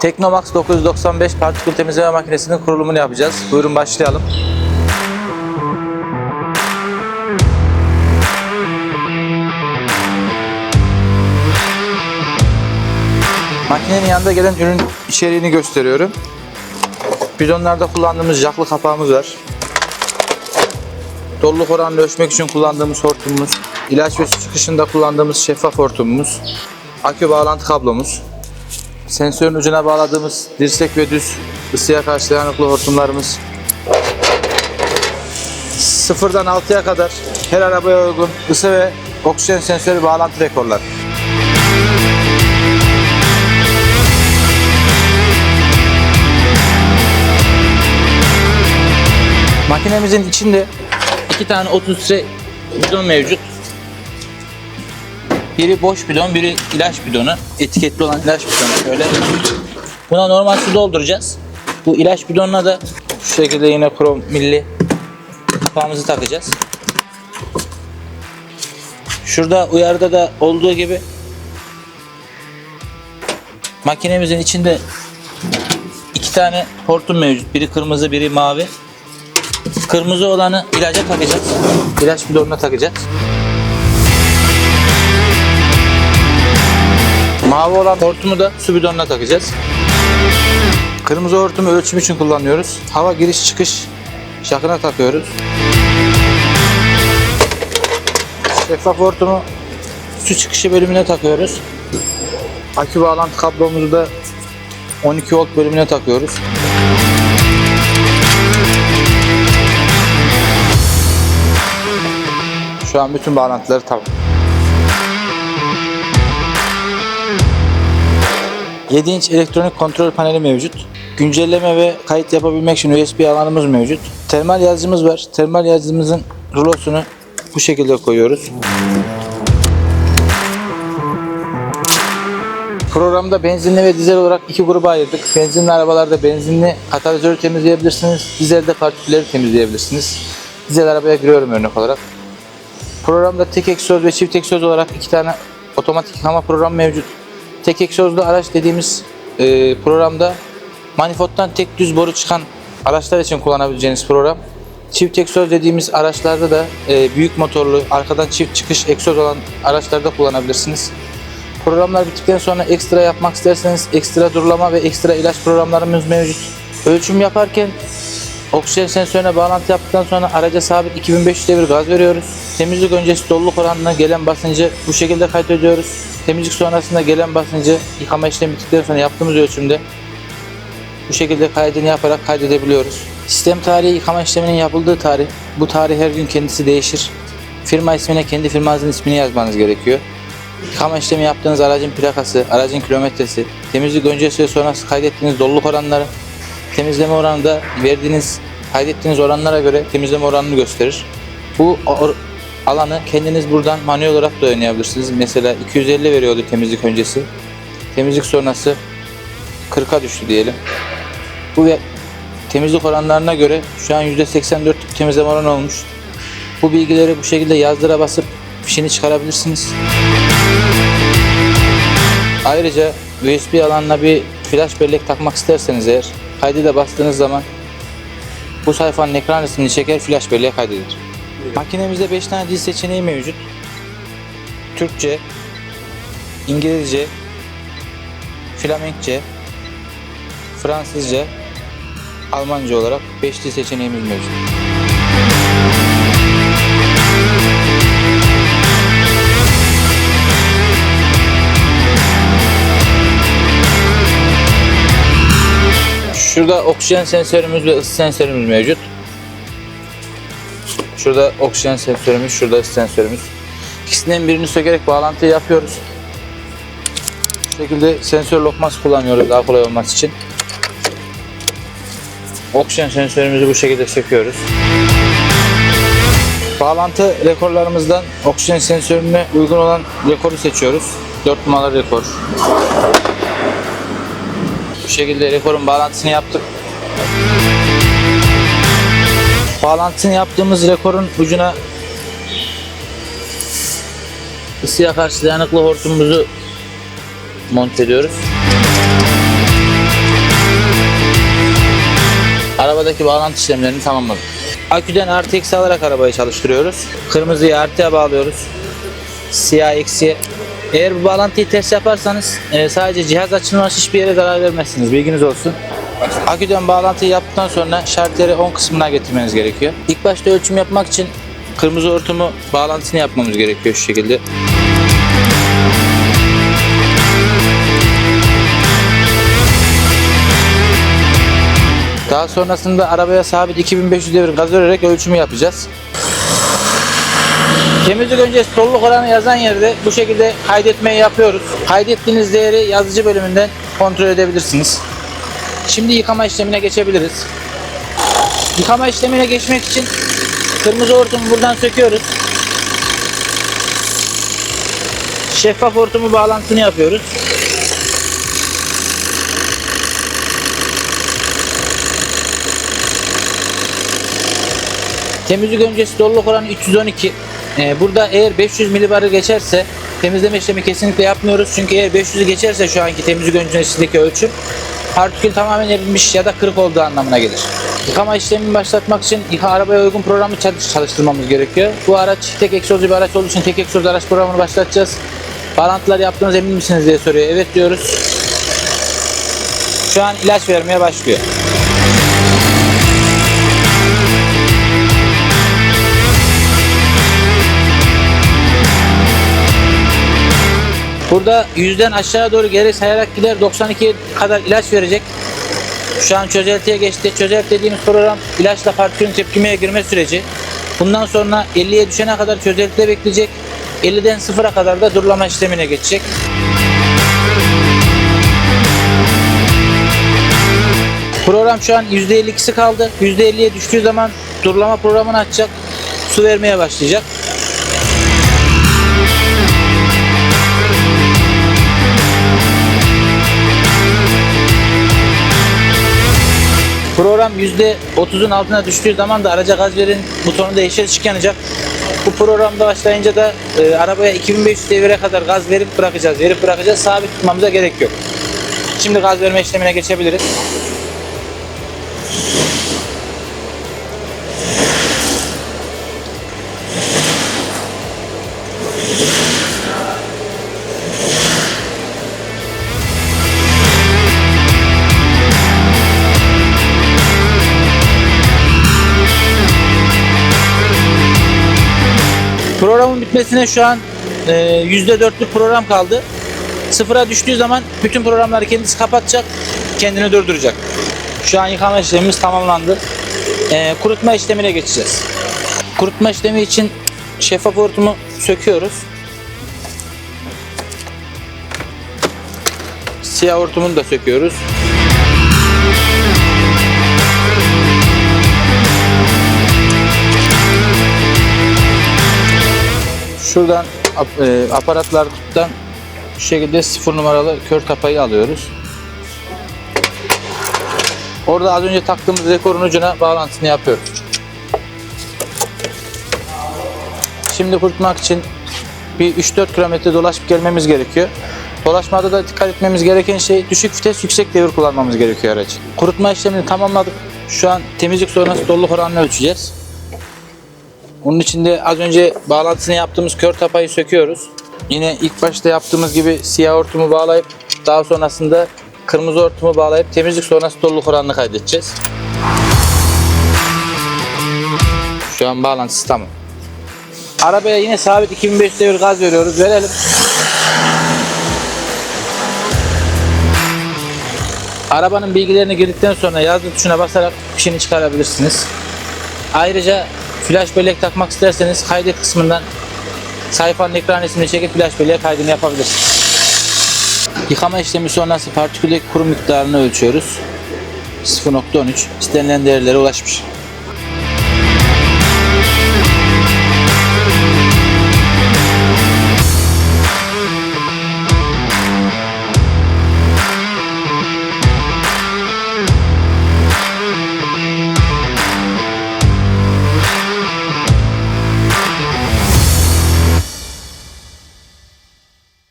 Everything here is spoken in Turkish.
Teknomax 995 partikül temizleme makinesinin kurulumunu yapacağız. Buyurun başlayalım. Makinenin yanında gelen ürün içeriğini gösteriyorum. Bidonlarda kullandığımız jaklı kapağımız var. Doluluk oranını ölçmek için kullandığımız hortumumuz, ilaç ve su çıkışında kullandığımız şeffaf hortumumuz, akü bağlantı kablomuz, sensörün ucuna bağladığımız dirsek ve düz ısıya karşı dayanıklı hortumlarımız, sıfırdan 6'ya kadar her arabaya uygun ısı ve oksijen sensörü bağlantı rekorlar. Makinemizin içinde iki tane 30 litre bidon mevcut. Biri boş bidon, biri ilaç bidonu. Etiketli olan ilaç bidonu şöyle. Buna normal su dolduracağız. Bu ilaç bidonuna da şu şekilde yine krom milli kapağımızı takacağız. Şurada uyarıda da olduğu gibi makinemizin içinde iki tane hortum mevcut. Biri kırmızı, biri mavi. Kırmızı olanı ilaca takacağız. İlaç bidonuna takacağız. Mavi olan hortumu da su bidonuna takacağız. Kırmızı hortumu ölçüm için kullanıyoruz. Hava giriş çıkış şakına takıyoruz. Şeffaf hortumu su çıkışı bölümüne takıyoruz. Akü bağlantı kablomuzu da 12 volt bölümüne takıyoruz. Şu an bütün bağlantıları tamam. 7 inç elektronik kontrol paneli mevcut. Güncelleme ve kayıt yapabilmek için USB alanımız mevcut. Termal yazıcımız var. Termal yazıcımızın rulosunu bu şekilde koyuyoruz. Programda benzinli ve dizel olarak iki gruba ayırdık. Benzinli arabalarda benzinli katalizörü temizleyebilirsiniz. Dizelde partikülleri temizleyebilirsiniz. Dizel arabaya giriyorum örnek olarak. Programda tek egzoz ve çift egzoz olarak iki tane otomatik yıkama programı mevcut. Tek egzozlu araç dediğimiz e, programda manifoldtan tek düz boru çıkan araçlar için kullanabileceğiniz program. Çift egzoz dediğimiz araçlarda da e, büyük motorlu, arkadan çift çıkış egzoz olan araçlarda kullanabilirsiniz. Programlar bittikten sonra ekstra yapmak isterseniz ekstra durulama ve ekstra ilaç programlarımız mevcut. Ölçüm yaparken Oksijen sensörüne bağlantı yaptıktan sonra araca sabit 2500 devir gaz veriyoruz. Temizlik öncesi doluluk oranına gelen basıncı bu şekilde kaydediyoruz. Temizlik sonrasında gelen basıncı yıkama işlemi bittikten sonra yaptığımız ölçümde bu şekilde kaydını yaparak kaydedebiliyoruz. Sistem tarihi yıkama işleminin yapıldığı tarih. Bu tarih her gün kendisi değişir. Firma ismine kendi firmanızın ismini yazmanız gerekiyor. Yıkama işlemi yaptığınız aracın plakası, aracın kilometresi, temizlik öncesi ve sonrası kaydettiğiniz doluluk oranları, temizleme oranı da verdiğiniz, kaydettiğiniz oranlara göre temizleme oranını gösterir. Bu alanı kendiniz buradan manuel olarak da oynayabilirsiniz. Mesela 250 veriyordu temizlik öncesi. Temizlik sonrası 40'a düştü diyelim. Bu ve temizlik oranlarına göre şu an %84 temizleme oranı olmuş. Bu bilgileri bu şekilde yazdıra basıp fişini çıkarabilirsiniz. Ayrıca USB alanına bir flash bellek takmak isterseniz eğer kaydı bastığınız zaman bu sayfanın ekran resmini çeker flash belleğe kaydedilir. Makinemizde 5 tane dil seçeneği mevcut. Türkçe, İngilizce, Flamenkçe, Fransızca, Almanca olarak 5 dil seçeneğimiz mevcut. Şurada oksijen sensörümüz ve ısı sensörümüz mevcut. Şurada oksijen sensörümüz, şurada ısı sensörümüz. İkisinden birini sökerek bağlantı yapıyoruz. Şu şekilde sensör lokması kullanıyoruz daha kolay olması için. Oksijen sensörümüzü bu şekilde söküyoruz. Bağlantı rekorlarımızdan oksijen sensörüne uygun olan rekoru seçiyoruz. 4 numaralı rekor bu şekilde rekorun bağlantısını yaptık. Bağlantısını yaptığımız rekorun ucuna ısıya karşı dayanıklı hortumumuzu monte ediyoruz. Arabadaki bağlantı işlemlerini tamamladık. Aküden artı eksi alarak arabayı çalıştırıyoruz. Kırmızıyı artıya bağlıyoruz. Siyah eksiye eğer bu bağlantıyı ters yaparsanız e, sadece cihaz açılmaz hiçbir yere zarar vermezsiniz. Bilginiz olsun. Aküden bağlantıyı yaptıktan sonra şarteri 10 kısmına getirmeniz gerekiyor. İlk başta ölçüm yapmak için kırmızı hortumu bağlantısını yapmamız gerekiyor şu şekilde. Daha sonrasında arabaya sabit 2500 devir gaz vererek ölçümü yapacağız. Temizlik öncesi doluluk oranı yazan yerde bu şekilde kaydetmeyi yapıyoruz. Kaydettiğiniz değeri yazıcı bölümünden kontrol edebilirsiniz. Şimdi yıkama işlemine geçebiliriz. Yıkama işlemine geçmek için kırmızı hortumu buradan söküyoruz. Şeffaf hortumu bağlantısını yapıyoruz. Temizlik öncesi doluluk oranı 312. Ee, burada eğer 500 milibarı geçerse temizleme işlemi kesinlikle yapmıyoruz. Çünkü eğer 500'ü geçerse şu anki temizlik öncesindeki ölçüm partikül tamamen erilmiş ya da kırık olduğu anlamına gelir. Yıkama işlemini başlatmak için arabaya uygun programı çalış- çalıştırmamız gerekiyor. Bu araç tek egzozlu bir araç olduğu için tek egzozlu araç programını başlatacağız. Bağlantılar yaptığınız emin misiniz diye soruyor. Evet diyoruz. Şu an ilaç vermeye başlıyor. Burada yüzden aşağı doğru geri sayarak gider 92 kadar ilaç verecek. Şu an çözeltiye geçti. Çözelti dediğimiz program ilaçla partikülün tepkimeye girme süreci. Bundan sonra 50'ye düşene kadar çözeltide bekleyecek. 50'den 0'a kadar da durulama işlemine geçecek. Program şu an %52'si kaldı. %50'ye düştüğü zaman durulama programını açacak. Su vermeye başlayacak. %30'un altına düştüğü zaman da araca gaz verin butonu ışık yanacak. Bu programda başlayınca da e, arabaya 2500 devire kadar gaz verip bırakacağız. Verip bırakacağız. Sabit tutmamıza gerek yok. Şimdi gaz verme işlemine geçebiliriz. Bitmesine şu an e, %4'lük program kaldı. Sıfıra düştüğü zaman bütün programları kendisi kapatacak, kendini durduracak. Şu an yıkama işlemimiz tamamlandı. E, kurutma işlemine geçeceğiz. Kurutma işlemi için şeffaf hortumu söküyoruz. Siyah hortumunu da söküyoruz. Şuradan e, aparatlardan şu şekilde sıfır numaralı kör tapayı alıyoruz. Orada az önce taktığımız rekorun ucuna bağlantısını yapıyoruz. Şimdi kurutmak için bir 3-4 kilometre dolaşıp gelmemiz gerekiyor. Dolaşmada da dikkat etmemiz gereken şey düşük vites yüksek devir kullanmamız gerekiyor aracı. Kurutma işlemini tamamladık. Şu an temizlik sonrası doluluk oranını ölçeceğiz. Onun için de az önce bağlantısını yaptığımız kör tapayı söküyoruz. Yine ilk başta yaptığımız gibi siyah hortumu bağlayıp daha sonrasında kırmızı hortumu bağlayıp temizlik sonrası doluluk oranını kaydedeceğiz. Şu an bağlantısı tamam. Arabaya yine sabit 2500 devir gaz veriyoruz. Verelim. Arabanın bilgilerini girdikten sonra yazdı tuşuna basarak fişini çıkarabilirsiniz. Ayrıca flash bellek takmak isterseniz kaydet kısmından sayfanın ekran resmini çekip flash belleğe kaydını yapabilirsiniz. Yıkama işlemi sonrası partiküldeki kuru miktarını ölçüyoruz. 0.13 istenilen değerlere ulaşmış.